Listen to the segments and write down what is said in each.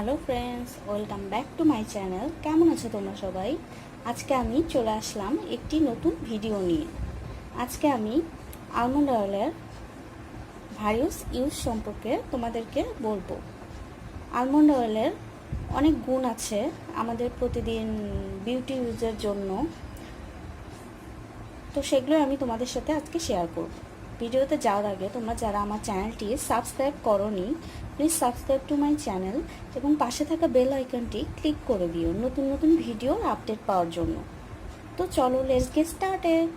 Hello friends, welcome back to my channel. কেমন আছো তোমরা সবাই? আজকে আমি চলে আসলাম একটি নতুন ভিডিও নিয়ে। আজকে আমি আলমন্ড অয়েলের ভারিয়াস ইউজ সম্পর্কে তোমাদেরকে বলব। আলমন্ড অয়েলের অনেক গুণ আছে আমাদের প্রতিদিন বিউটি ইউজের জন্য। তো সেগুলো আমি তোমাদের সাথে আজকে শেয়ার করব। ভিডিওতে যাওয়ার আগে তোমরা যারা আমার চ্যানেলটি সাবস্ক্রাইব করনি please subscribe to my channel এবং পাশে থাকা বেল আইকনটি ক্লিক করে দিও নতুন নতুন ভিডিওর আপডেট পাওয়ার জন্য। তো চলো লেটস গেট স্টার্টেড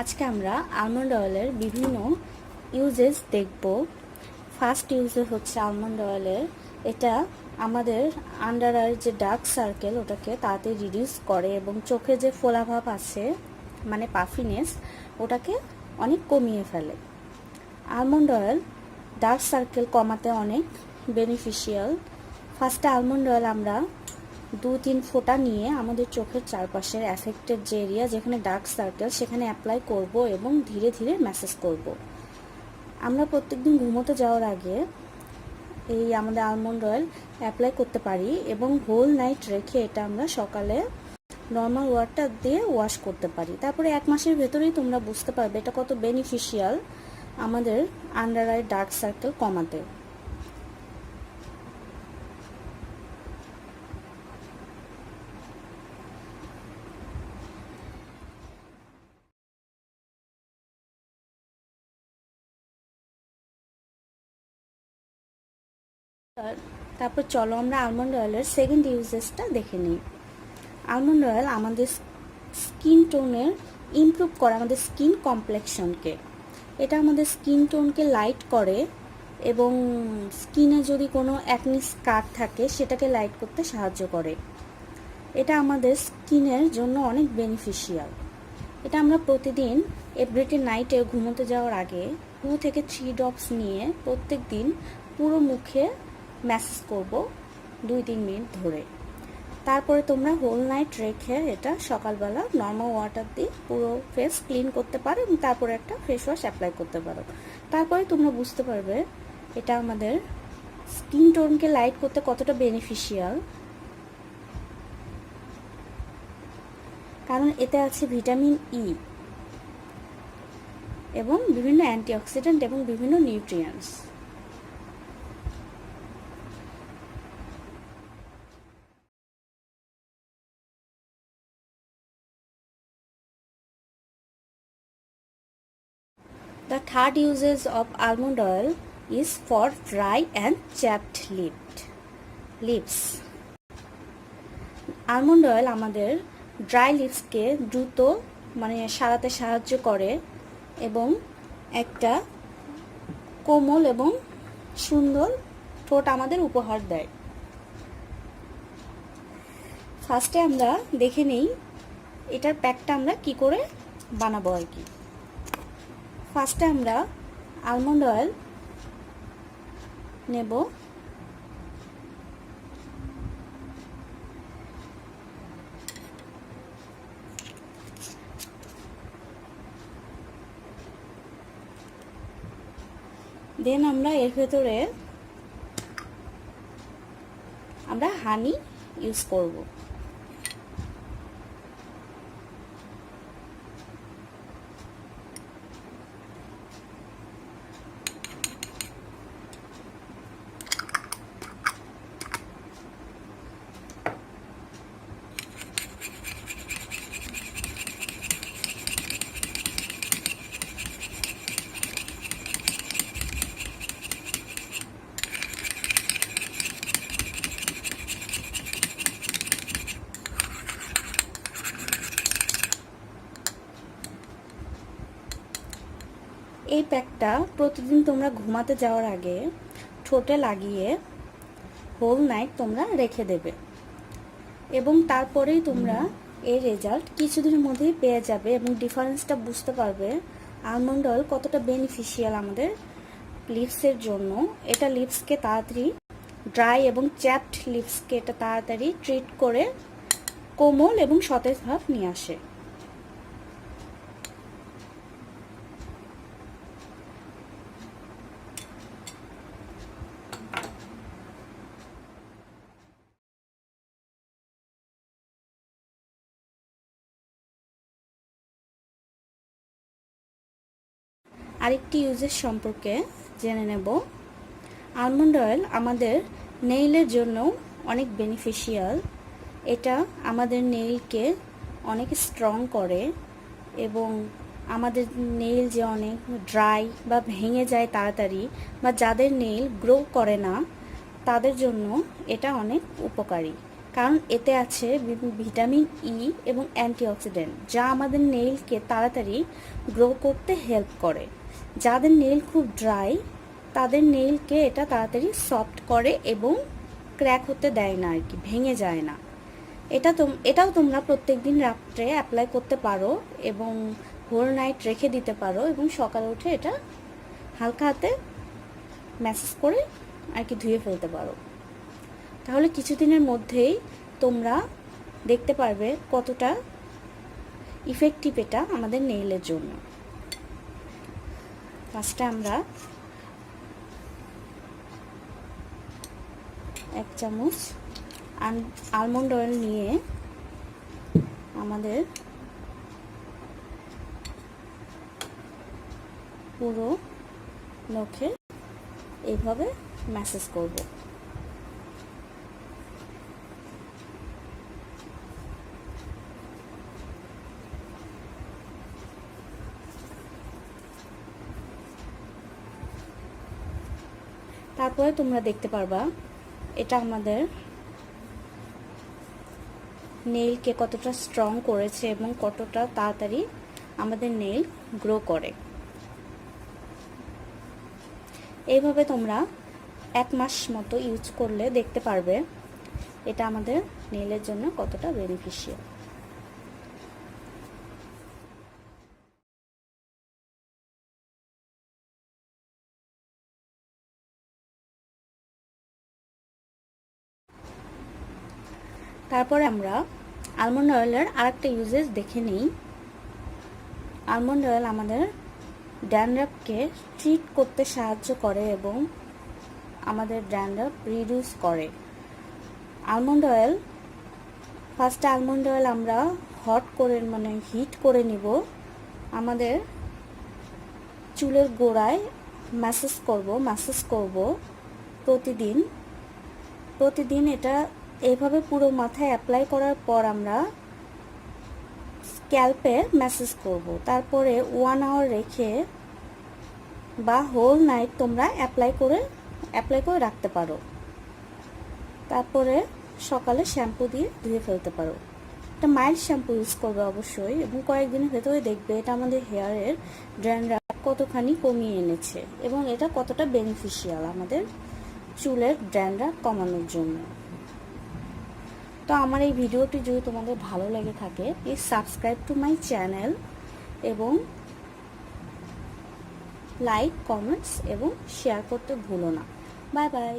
আজকে আমরা আলমন্ড অয়েলের বিভিন্ন ইউজেস দেখব। ফার্স্ট ইউজেস হচ্ছে আলমন্ড অয়েলের। এটা আমাদের আন্ডার আইয়ের যে ডার্ক সার্কেল ওটাকে তাতে রিডিউস করে এবং চোখে যে ফোলাভাব আছে মানে পাফিনেস ওটাকে অনেক কমিয়ে ফেলে। আলমন্ড অয়েল ডার্ক সার্কেল কমাতে অনেক বেনিফিশিয়াল ফার্স্টে আলমন্ড অয়েল আমরা দু তিন ফোঁটা নিয়ে আমাদের চোখের চারপাশের অ্যাফেক্টেড যে এরিয়া যেখানে ডার্ক সার্কেল সেখানে অ্যাপ্লাই করব এবং ধীরে ধীরে ম্যাসেজ করব। আমরা প্রত্যেকদিন ঘুমোতে যাওয়ার আগে এই আমাদের আলমন্ড অয়েল অ্যাপ্লাই করতে পারি এবং হোল নাইট রেখে এটা আমরা সকালে নর্মাল ওয়াটার দিয়ে ওয়াশ করতে পারি। তারপরে এক মাসের ভেতরেই তোমরা বুঝতে পারবে এটা কত বেনিফিশিয়াল আমাদের আন্ডার আই ডার্ক সার্কেল কমাতে। তারপর চলো আমরা আলমন্ড অয়েলের সেকেন্ড ইউজেসটা দেখে নিই। আলমন্ড অয়েল আমাদের স্কিন টোনের ইমপ্রুভ করে, আমাদের স্কিন কমপ্লেকশনকে এটা আমাদের স্কিন টোনকে লাইট করে এবং স্কিনে যদি কোনো অ্যাকনি স্কার থাকে, সেটাকে লাইট করতে সাহায্য করে। এটা আমাদের স্কিনের জন্য অনেক বেনিফিশিয়াল এটা আমরা প্রতিদিন এভরিডে নাইটে ঘুমোতে যাওয়ার আগে টু থেকে থ্রি ড্রপস নিয়ে প্রত্যেক দিন পুরো মুখে ম্যাসেজ করব দুই তিন মিনিট ধরে। তারপরে তোমরা হোল নাইট রেখে এটা সকালবেলা নর্মাল ওয়াটার দিয়ে পুরো ফেস ক্লিন করতে পারো এবং তারপরে একটা ফেস ওয়াশ অ্যাপ্লাই করতে পারো। তারপরে তোমরা বুঝতে পারবে এটা আমাদের স্কিন টোনকে লাইট করতে কতটা বেনিফিশিয়াল কারণ এতে আছে ভিটামিন ই এবং বিভিন্ন অ্যান্টিঅক্সিডেন্ট এবং বিভিন্ন nutrients The third uses of almond oil is for dry and chapped lipped lips. Almond oil আমাদের ড্রাই লিপসকে দ্রুত মানে সারাতে সাহায্য করে এবং একটা কোমল এবং সুন্দর ঠোঁট আমাদের উপহার দেয় ফার্স্টে আমরা দেখে নেই এটার প্যাকটা আমরা কি করে বানাবো আর কি ফার্স্টে আমরা আলমন্ড অয়েল নেব। দেন আমরা এর ভেতরে আমরা হানি ইউজ করব। এই প্রতিদিন তোমরা ঘুমাতে যাওয়ার আগে ঠোঁটে লাগিয়ে হোল নাইট তোমরা রেখে দেবে। এবং তারপরেই তোমরা এই রেজাল্ট কিছুদিনের মধ্যেই পেয়ে যাবে এবং ডিফারেন্সটা বুঝতে পারবে আলমন্ড অয়েল কতটা বেনিফিশিয়াল আমাদের লিপসের জন্য। এটা লিপসকে তাড়াতাড়ি ড্রাই এবং চ্যাপড লিপসকে এটা তাড়াতাড়ি ট্রিট করে কোমল এবং সতেজ ভাব নিয়ে আসে। আরেকটি ইউজের সম্পর্কে জেনে নেব। আলমন্ড অয়েল আমাদের নেইলের জন্য অনেক বেনিফিশিয়াল এটা আমাদের নেইলকে অনেক স্ট্রং করে এবং আমাদের নেইল যে অনেক ড্রাই বা ভেঙে যায় তাড়াতাড়ি বা যাদের নেইল গ্রো করে না, তাদের জন্য এটা অনেক উপকারী। কারণ এতে আছে ভিটামিন ই এবং অ্যান্টিঅক্সিডেন্ট যা আমাদের নেইলকে তাড়াতাড়ি গ্রো করতে হেল্প করে। যাদের নেইল খুব ড্রাই তাদের নেইলকে এটা তাড়াতাড়ি সফট করে এবং ক্র্যাক হতে দেয় না আর কি ভেঙে যায় না। এটা তোম, এটাও তোমরা প্রত্যেক দিন রাত্রে অ্যাপ্লাই করতে পারো এবং হোল নাইট রেখে দিতে পারো এবং সকালে উঠে এটা হালকা হাতে ম্যাসেজ করে আর কি ধুয়ে ফেলতে পারো। তাহলে কিছুদিনের মধ্যেই তোমরা দেখতে পারবে কতটা ইফেক্টিভ এটা আমাদের নেইলের জন্য। ফার্স্টে আমরা। এক চামচ আলমন্ড অয়েল নিয়ে আমাদের পুরো নখে এইভাবে ম্যাসেজ করব। তারপরে তোমরা দেখতে পারবা, এটা আমাদের নেইলকে কতটা স্ট্রং করেছে এবং কতটা তাড়াতাড়ি আমাদের নেইল গ্রো করে। এইভাবে তোমরা এক মাস মতো ইউজ করলে দেখতে পারবে এটা আমাদের নেইলের জন্য কতটা বেনিফিশিয়াল তারপরে আমরা আলমন্ড অয়েলের আরেকটা ইউজেস দেখে নিই। আলমন্ড অয়েল আমাদের ড্যান্ড্রাফকে ট্রিট করতে সাহায্য করে এবং আমাদের ড্যান্ড্রাফ রিডিউস করে। আলমন্ড অয়েল ফার্স্টে আলমন্ড অয়েল আমরা হট করে মানে হিট করে নিব। আমাদের চুলের গোড়ায় ম্যাসেজ করব ম্যাসেজ করব প্রতিদিন। প্রতিদিন এটা এইভাবে পুরো মাথায় অ্যাপ্লাই করার পর আমরা স্ক্যাল্পে ম্যাসেজ করব। তারপরে ওয়ান আওয়ার রেখে বা হোল নাইট তোমরা অ্যাপ্লাই করে অ্যাপ্লাই করে রাখতে পারো। তারপরে সকালে শ্যাম্পু দিয়ে ধুয়ে ফেলতে পারো। একটা মাইল্ড শ্যাম্পু ইউজ করবে অবশ্যই এবং কয়েকদিনের ভেতরে দেখবে এটা আমাদের হেয়ারের ড্যান্ড্রাফ কতখানি কমিয়ে এনেছে এবং এটা কতটা বেনিফিশিয়াল আমাদের চুলের ড্যান্ড্রাফ কমানোর জন্য। তো আমার এই ভিডিওটি যদি তোমাদের ভালো লেগে থাকে please subscribe to my channel এবং লাইক কমেন্টস এবং শেয়ার করতে ভুলো না। Bye bye